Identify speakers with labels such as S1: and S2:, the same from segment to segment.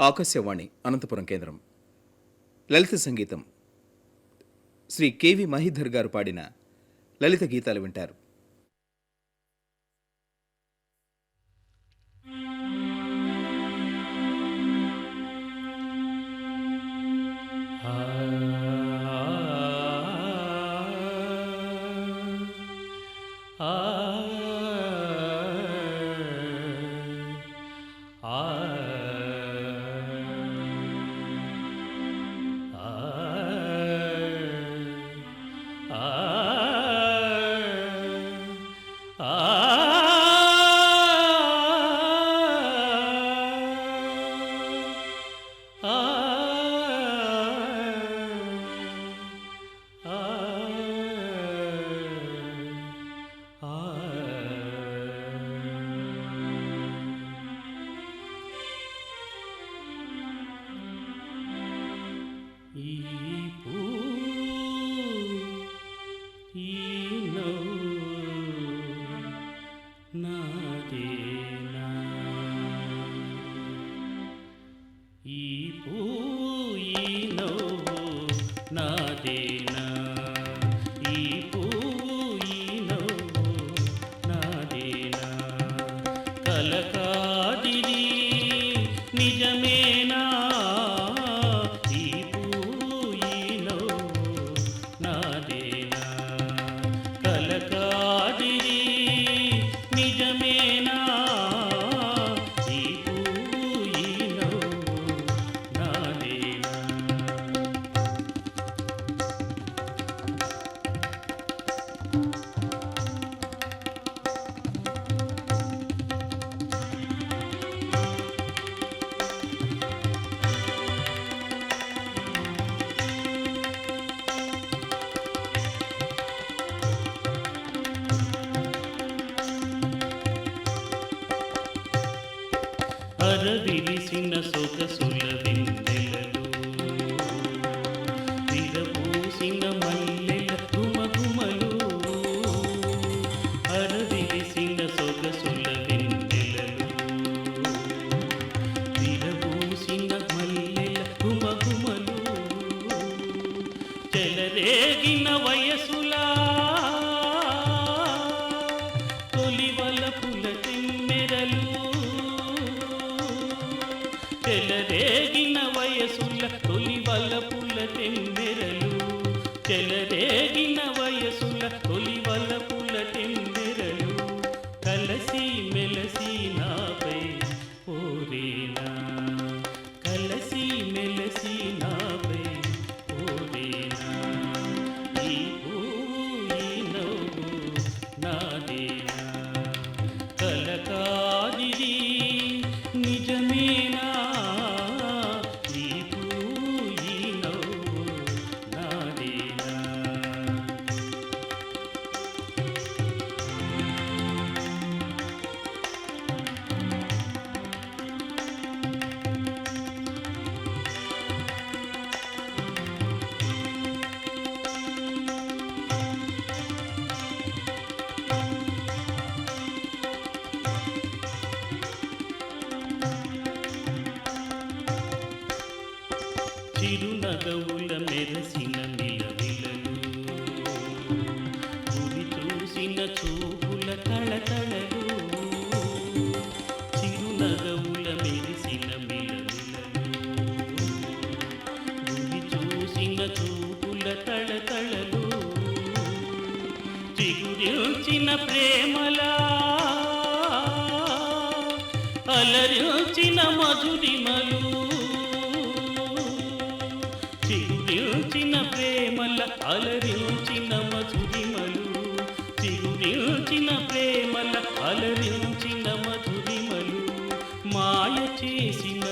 S1: ఆకాశవాణి అనంతపురం కేంద్రం. లలిత సంగీతం. శ్రీ కేవి మహీధర్ గారు పాడిన లలిత గీతాలు వింటారు.
S2: విరిసిన సొగసుల విందు चल रे చిరునగవుల మెరసిన మిలమిలను పులి చూసిన చూపుల తళతళలు చిరునగవుల మెరిసిన మిలమిలను పులి చూసిన చూపుల తళతళలు చిగురించిన ప్రేమలా. అలరించిన మధురిమలు. muchísimo.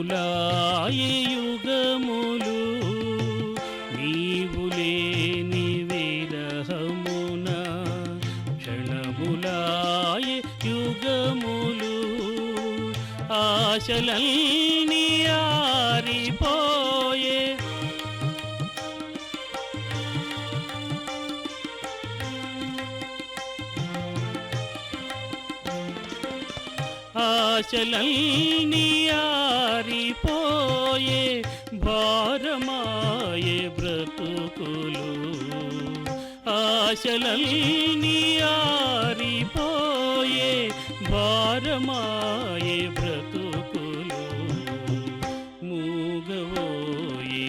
S2: క్షణములాయ యుగములు నీవు లేని విరహమున క్షణములాయ యుగములు. ఆశలల్ ఆశలన్నీ భారమాయే బ్రతుకులు ఆశలన్నీ భారమాయే బ్రతుకులు మూగవోయే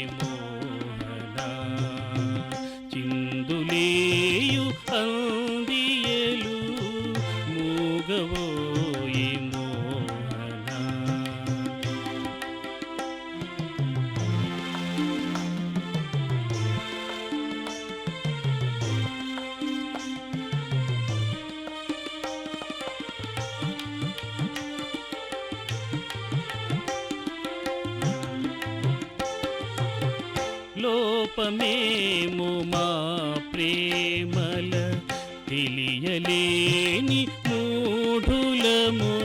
S2: లోపమేము మా ప్రేమల తెలియలేని మూఢులము.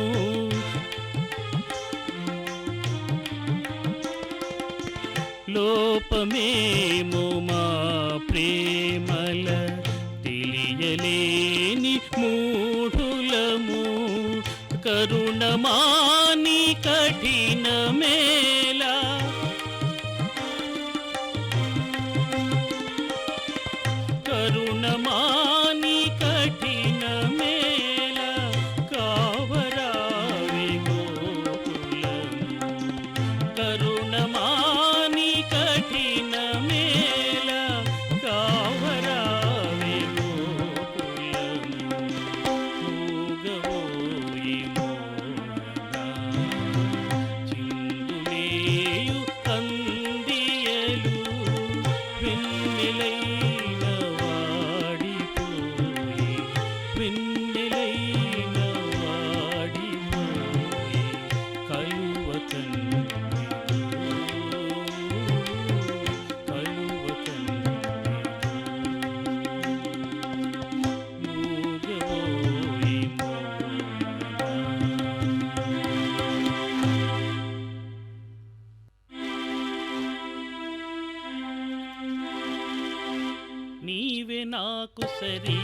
S2: లోపమేము మా ప్రేమల తెలియలేని మూఢులము. కరుణమా కరుణమాని కఠిన మేళ కావరావి గోకులము చిందులేయు అందియలు వెన్నెలైన వాడిపోయి వెన్నెలైన నాకు సరీ.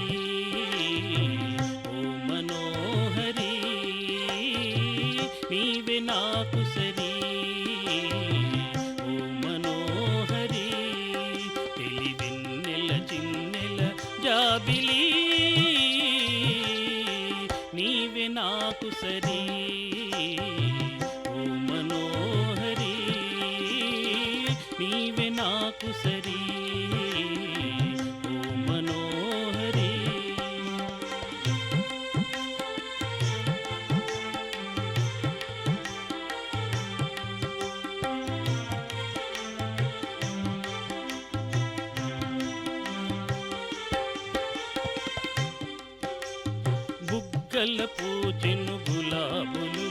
S2: బుగ్గల పూచెను గులాబులు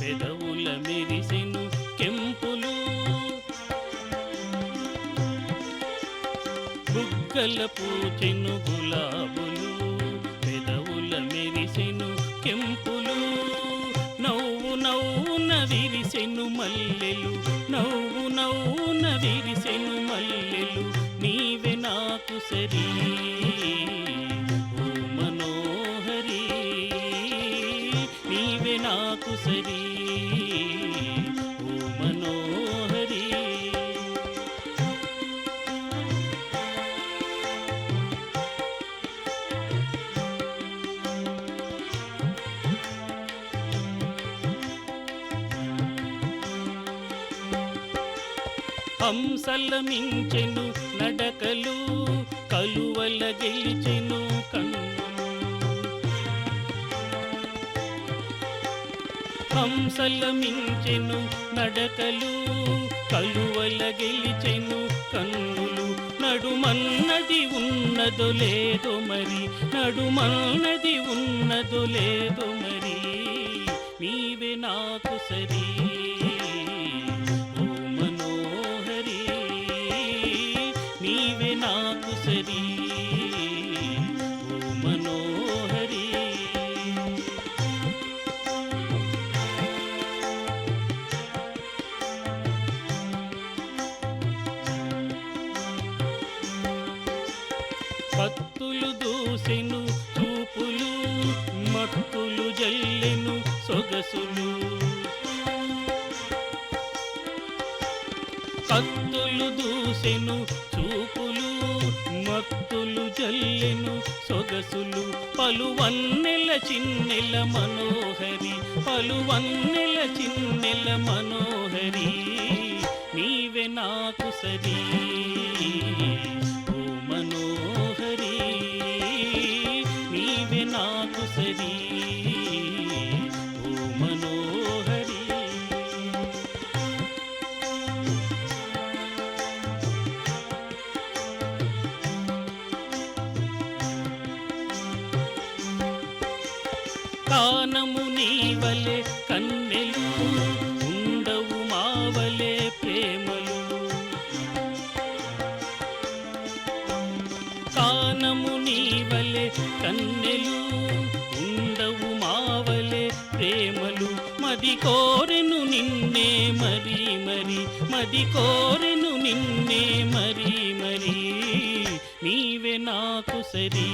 S2: పెదవుల మెరిసెను కెంపులు. బుగ్గల పూచెను గులాబులు పెదవుల మెరిసెను కెంపులు. నవ్వు నవ్వున విరిసెను మల్లెలు నవ్వు నవ్వున విరిసెను మల్లెలు నీవే నాకు సరీ. హంసల మించెను నడకలు కలువల గెలిచెను కన్నులు హంసల మించెను నడకలు కలువల గెలిచెను కన్నులు. నడుమన్నది ఉన్నదో లేదో మరి నడుమన్నది ఉన్నదో లేదో మరి నీవే నాకు సరీ. కత్తులు దూసెను చూపులు మత్తులు జల్లెను సొగసులు. కత్తులు దూసెను చూపులు మత్తులు జల్లెను సొగసులు. పలువన్నెల చిన్నెల మనోహరి పలువన్నెల చిన్నెల మనోహరి నీవే నాకు సరీ. కానము నీవలే కన్నెలు ఉండవు మావలే ప్రేమలు. కానము నీవలే కన్నెలు ఉండవు మావలే ప్రేమలు. మది కోరెను నిన్నే మరి మరి మది కోరెను నిన్నే మరి మరి నీవే నాకు సరీ.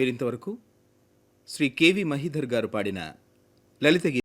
S1: మీరింతవరకు శ్రీ కెవి మహీధర్ గారు పాడిన లలిత గీ